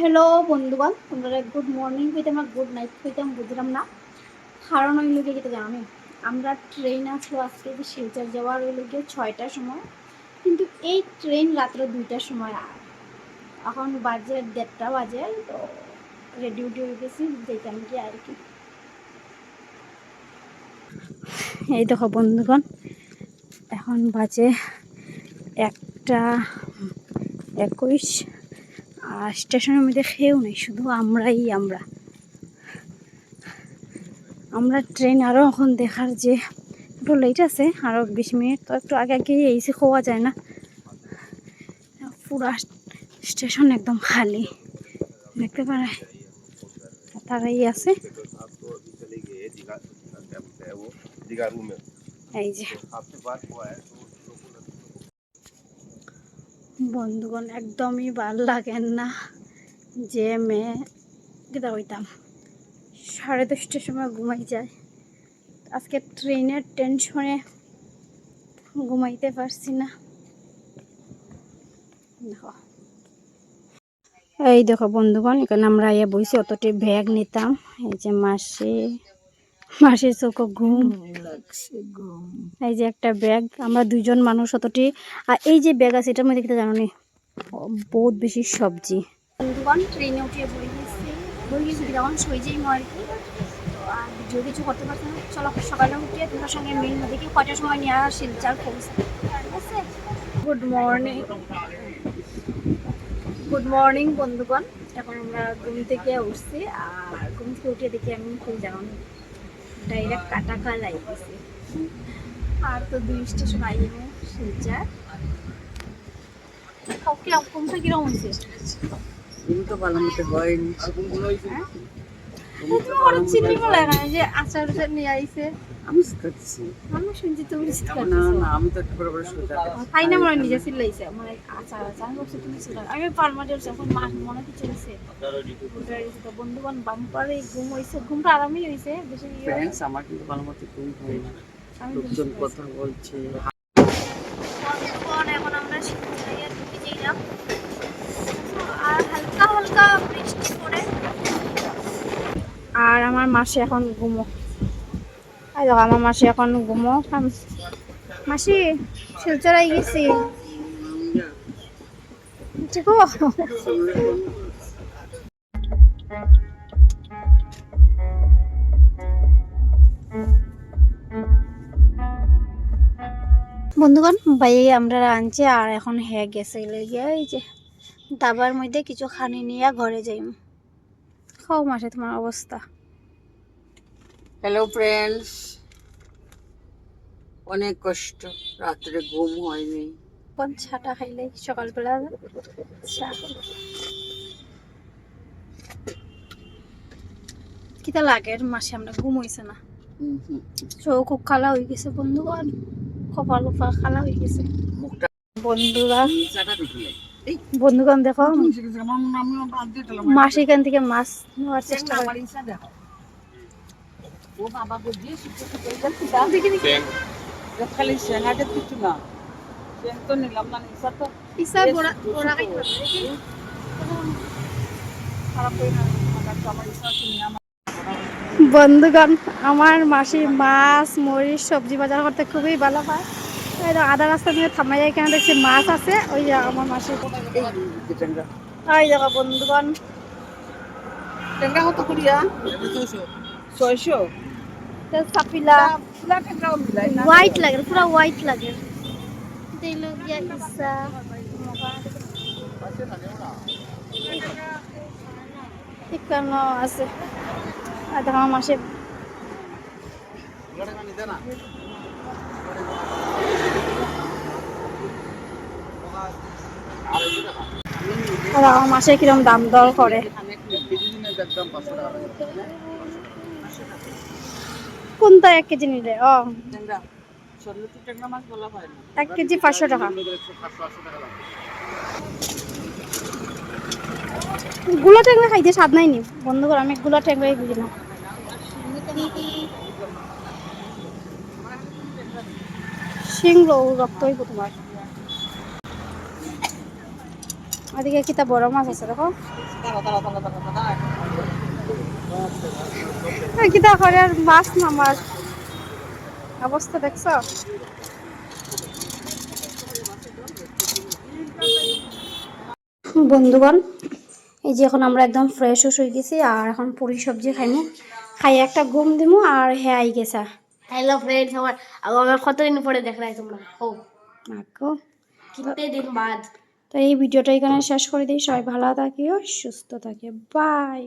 Hello বন্ধুগণ, তোমরা good morning কইতাম না গুড নাইট কইতাম বুঝলাম না। কারণ ওই লোকে যেটা জানি আমরা ট্রেন আছে আজকে যে শিলচর যাওয়ার ওই লোকে ছয়টার সময়, কিন্তু এই ট্রেন রাত্র দুইটার সময় আর। এখন বাজে দেড়টা বাজে, তো রেডি উডি হয়ে গেছি যেতাম কি আর কি। এই দেখো বন্ধুগণ, এখন বাজে একটা, একুশ। আর স্টেশনের মধ্যে খেয়েও নেই, শুধু আমরাই আমরা। আমরা ট্রেন আরও এখন দেখার যে একটু লেট আছে আরও বিশ মিনিট, তো একটু আগে আগে এইসে খাওয়া যায় না। পুরা স্টেশন একদম খালি। দেখতে পারে, তারাই আছে। এই যে। বন্ধুগণ, একদমই ভালো লাগেন না যে মেয়ে কেটা হইতাম সাড়ে দশটার সময় ঘুমাই যায়। আজকে ট্রেনের টেনশনে ঘুমাইতে পারছি না। দেখো। এই দেখো বন্ধুগণ, এখানে আমরা ইয়ে বইছি, অতটি ব্যাগ নিতাম। এই যে মাসি মাসির চোখ ঘুম। এই যে একটা ব্যাগ আমরা দুইজন মানুষ অতটি। আর এই যে ব্যাগ আছে এটার মধ্যে কিটা জানো নি? বহুত বেশি সবজি। বন্ধুগণ ট্রেনে উঠে বই গেছি বই গেছি যখন শুয়ে যাই কি। তো আর ভিডিও কিছু করতে পারছি না। চলো সকালে উঠে তোমার সঙ্গে মিল দেখি কয়টার সময় নিয়ে আর শিলচার পৌঁছে ঠিক আছে? গুড মর্নিং গুড মর্নিং বন্ধুগণ। এখন আমরা ঘুম থেকে উঠছি আর ঘুম থেকে উঠে দেখি আমি খুব জানো ডাইরেক্ট কাটা খালাই গেছি আর তো দুই স্টেশন আইয়ে সেজা কীরকম কোনটা কীরকম হয়েছে তো ভালো মতো হয়নি। তোমার চিনি বলে যে আচার উচার নিয়ে আইছে। আমি শিখাচ্ছি। আমি শুনছি তুমি না না আমি তো একটু বড় বড় সোজা খাই না মনে নিজে চিল্লাইছে মানে আচার তুমি আমি যাচ্ছি এখন মনে বাম্পারে ঘুম হয়েছে ঘুমটা আরামই হয়েছে বেশি ইয়ে ফ্রেন্ডস আমার কিন্তু ভালো মতো ঘুম হয় না। আমি লোকজন কথা বলছে বন্ধুগণ, এখন আমরা শিবচরিয়া ঢুকে যাইলাম আর হালকা হালকা বৃষ্টি পড়ে আর আমার মাসি এখন ঘুমো। আর দেখো, আমার মাসি এখন ঘুমো। মাসি শিলচরাই গেছি। ঠিক? বন্ধুগণ বাইরে আমরা আনছি আর এখন হে গেছে গিয়ে, এই যে দাবার মধ্যে কিছু খানি নিয়ে ঘরে যাইম। খাও মাসে, তোমার অবস্থা। হ্যালো ফ্রেন্ডস অনেক কষ্ট। রাত্রে ঘুম হয়নি। কোন ছাটা খাইলে সকালবেলা চা। কিতা লাগে? মাসে আমরা ঘুম হইছে না। চোখ খুব খালা হয়ে গেছে বন্ধুগণ কপাল উপা খালা হয়ে গেছে। মুখটা বন্ধুরা বন্ধুগণ দেখো। মাস এখান থেকে মাছ নেওয়ার চেষ্টা করে। আমার ইচ্ছা দেখো। ও বাবা। দেখ খালি কিছু না। তো নিলাম না তো। বড়া বড়া খারাপ না আমার আমার বন্ধুগণ আমার মাসি মাছ মরিচ সবজি বাজার করতে খুবই ভালো পায়। আধা রাস্তা দিয়ে থামাই যায় কেন দেখছি মাছ আছে ওই যে আমার মাসি। ওই দেখো বন্ধুগণ। ট্যাংরা কত করিয়া? ছয়শো? সাপিলা। হোয়াইট লাগে পুরো হোয়াইট লাগে। ইসা। আছে। মাসে। আর আমার মাসে কিরম দাম দর করে? কোনটা এক কেজি নিলে? ও। এক কেজি পাঁচশো টাকা। গুলো ট্যাংরা খাইতে স্বাদ নাই নি? বন্ধ কর আমি গুলো ট্যাংরাই বুঝি না। শিংলো রক্ত হইব তোমার। ওদিকে কিতা বড় মাছ আছে দেখো। কিতা করে আর মাছ না মাছ। অবস্থা দেখছ? বন্ধুগণ এই যে এখন আমরা একদম ফ্রেশ হয়ে গেছি আর এখন পুরি সবজি খাইমু। খাই একটা ঘুম দিমু আর হ্যাঁ আই গেছা। হ্যালো ফ্রেন্ডস আমার আমার কতদিন পরে দেখলাই তোমরা? ও মাকো কিতনে দিন বাদ। তো এই ভিডিওটা এখানে শেষ করে দিই। সবাই ভালো থাকিও সুস্থ থাকে বাই